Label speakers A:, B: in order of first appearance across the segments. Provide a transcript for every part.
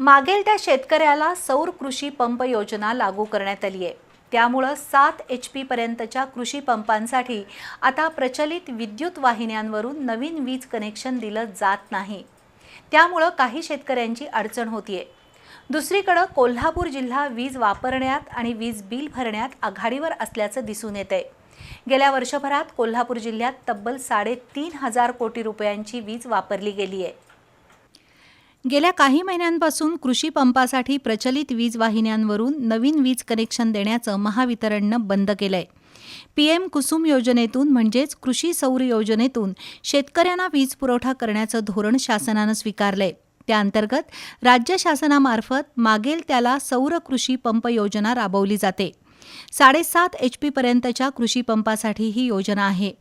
A: मागेल त्या शेतकऱ्याला सौर कृषी पंप योजना लागू करण्यात आली आहे. त्यामुळं सात एच पी पर्यंतच्या कृषी पंपांसाठी आता प्रचलित विद्युत वाहिन्यांवरून नवीन वीज कनेक्शन दिलं जात नाही. त्यामुळं काही शेतकऱ्यांची अडचण होतीये. दुसरीकडं कोल्हापूर जिल्हा वीज वापरण्यात आणि वीज बिल भरण्यात आघाडीवर असल्याचं दिसून येत आहे गेल्या वर्षभरात कोल्हापूर जिल्ह्यात तब्बल साडेतीन हजार कोटी रुपयांची वीज वापरली गेली आहे गेल्या काही महिन्यांपासून कृषी पंपासाठी प्रचलित वीज वाहिन्यांवरून नवीन वीज कनेक्शन देण्याचं महावितरणनं बंद केलंय. पीएम कुसुम योजनेतून म्हणजेच कृषी सौर योजनेतून शेतकऱ्यांना वीज पुरवठा करण्याचं धोरण शासनानं स्वीकारलंय. त्याअंतर्गत राज्य शासनामार्फत मागेल त्याला सौर कृषी पंप योजना राबवली जाते. साडेसात एच पीपर्यंतच्या कृषी पंपासाठी ही योजना आहे.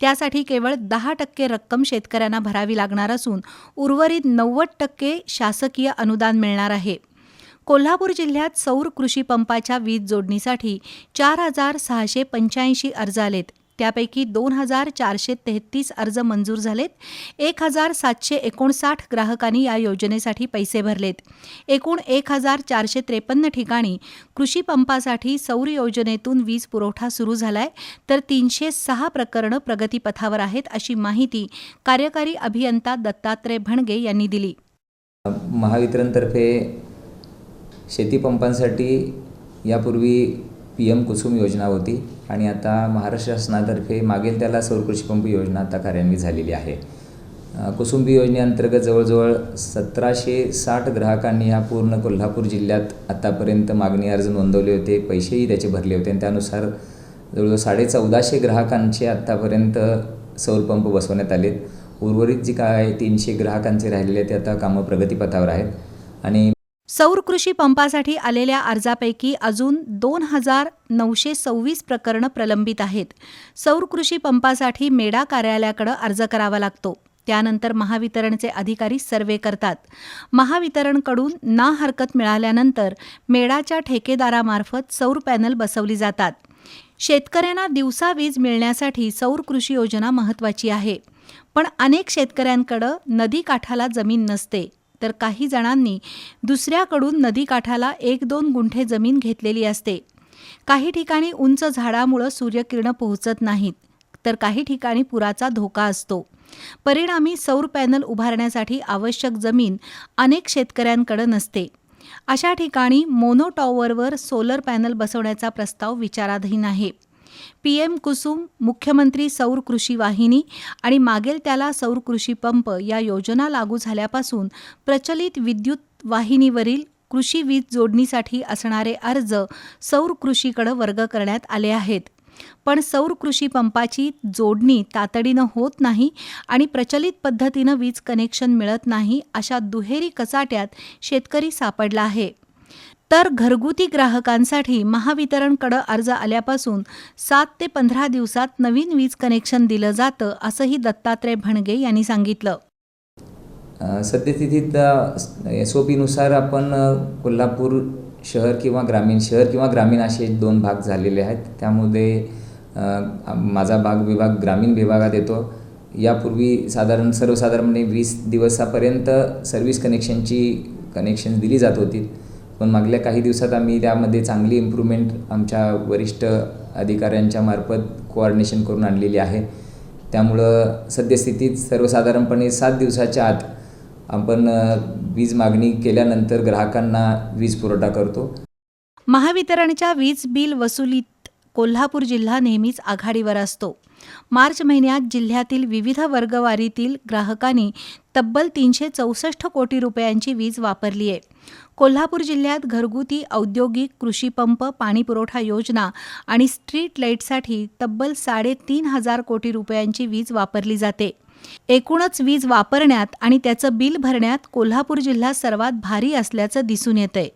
A: त्यासाठी केवळ दहा टक्के रक्कम शेतकऱ्यांना भरावी लागणार असून उर्वरित नव्वद टक्के शासकीय अनुदान मिळणार आहे. कोल्हापूर जिल्ह्यात सौर कृषी पंपाच्या वीज जोडणीसाठी चार हजार सहाशे पंच्याऐंशी अर्ज आलेत. त्यापैकी दोन हजार चारशे तेहतीस अर्ज मंजूर झालेत. एक हजार सातशे एकोणसाठ ग्राहकांनी या योजनेसाठी पैसे भरलेत. एकूण एक हजार चारशे त्रेपन्न ठिकाणी कृषी पंपासाठी सौर योजनेतून वीज पुरवठा सुरू झालाय. तर तीनशे सहा प्रकरणं प्रगतीपथावर आहेत अशी माहिती कार्यकारी अभियंता दत्तात्रय भणगे यांनी दिली.
B: महावितरणतर्फे शेतीपंपांसाठी यापूर्वी पी एम कुसुम योजना होती आणि आता महाराष्ट्र शासनातर्फे मागेल त्याला सौर पंप योजना आता कार्यान्वित झालेली आहे. कुसुंबी योजनेअंतर्गत जवळजवळ सतराशे साठ ग्राहकांनी ह्या पूर्ण कोल्हापूर जिल्ह्यात आत्तापर्यंत मागणी अर्ज नोंदवले होते. पैसेही त्याचे भरले होते आणि त्यानुसार जवळजवळ साडे चौदाशे ग्राहकांचे आत्तापर्यंत सौरपंप बसवण्यात आलेत. उर्वरित जी काय तीनशे ग्राहकांचे राहिलेले ते आता कामं प्रगतीपथावर आहेत. आणि
A: सौर कृषी पंपासाठी आलेल्या अर्जापैकी अजून दोन हजार नऊशे सव्वीस प्रकरणं प्रलंबित आहेत. सौर कृषी पंपासाठी मेडा कार्यालयाकडे अर्ज करावा लागतो. त्यानंतर महावितरणचे अधिकारी सर्वे करतात. महावितरणकडून ना हरकत मिळाल्यानंतर मेडाच्या ठेकेदारामार्फत सौर पॅनल बसवली जातात. शेतकऱ्यांना दिवसा वीज मिळण्यासाठी सौर कृषी योजना महत्त्वाची आहे. पण अनेक शेतकऱ्यांकडं नदीकाठाला जमीन नसते. तर काही जणांनी दुसऱ्याकडून नदीकाठाला एक दोन गुंठे जमीन घेतलेली असते. काही ठिकाणी उंच झाडामुळं सूर्यकिरण पोहोचत नाहीत तर काही ठिकाणी पुराचा धोका असतो. परिणामी सौर पॅनल उभारण्यासाठी आवश्यक जमीन अनेक शेतकऱ्यांकडे नसते. अशा ठिकाणी मोनो टॉवरवर सोलर पॅनल बसवण्याचा प्रस्ताव विचाराधीन आहे. पी एम कुसुम मुख्यमंत्री सौर कृषी वाहिनी आणि मागेल त्याला सौर कृषी पंप या योजना लागू झाल्यापासून प्रचलित विद्युत वाहिनीवरील कृषी वीज जोडणीसाठी असणारे अर्ज सौर कृषीकडे वर्ग करण्यात आले आहेत. पण सौर कृषी पंपाची जोडणी तातडीनं होत नाही आणि प्रचलित पद्धतीनं वीज कनेक्शन मिळत नाही अशा दुहेरी कचाट्यात शेतकरी सापडला आहे. तर घरगुती ग्राहकांसाठी महावितरणकडं अर्ज आल्यापासून सात ते पंधरा दिवसात नवीन वीज कनेक्शन दिलं जातं असंही दत्तात्रय भणगे यांनी सांगितलं.
B: सद्यस्थितीत एस ओ पीनुसार आपण कोल्हापूर शहर किंवा ग्रामीण शहर किंवा ग्रामीण असे दोन भाग झालेले आहेत. त्यामध्ये माझा भाग विभाग ग्रामीण विभागात येतो. यापूर्वी साधारण सर्वसाधारणपणे वीस दिवसापर्यंत सर्व्हिस कनेक्शनची कनेक्शन दिली जात होती. पण मागल्या काही दिवसात आम्ही त्यामध्ये चांगली इम्प्रूव्हमेंट आमच्या वरिष्ठ अधिकाऱ्यांच्या मार्फत कोऑर्डिनेशन करून आणलेली आहे. त्यामुळं सद्यस्थितीत सर्वसाधारणपणे सात दिवसाच्या आत आपण वीज मागणी केल्यानंतर ग्राहकांना वीज पुरवठा करतो.
A: महावितरणच्या वीज बिल वसुलीत कोल्हापूर जिल्हा नेहमीच आघाडीवर असतो. मार्च महिन्यात जिल्ह्यातील विविध वर्गवारीतील ग्राहकांनी तब्बल तीनशे चौसष्ट कोटी रुपयांची वीज वापरली आहे. कोल्हापूर जिल्ह्यात घरगुती औद्योगिक कृषीपंप पाणीपुरवठा योजना आणि स्ट्रीट लाईटसाठी तब्बल साडेतीन हजार कोटी रुपयांची वीज वापरली जाते. एकूणच वीज वापरण्यात आणि त्याचं बिल भरण्यात कोल्हापूर जिल्हा सर्वात भारी असल्याचं दिसून येतंय.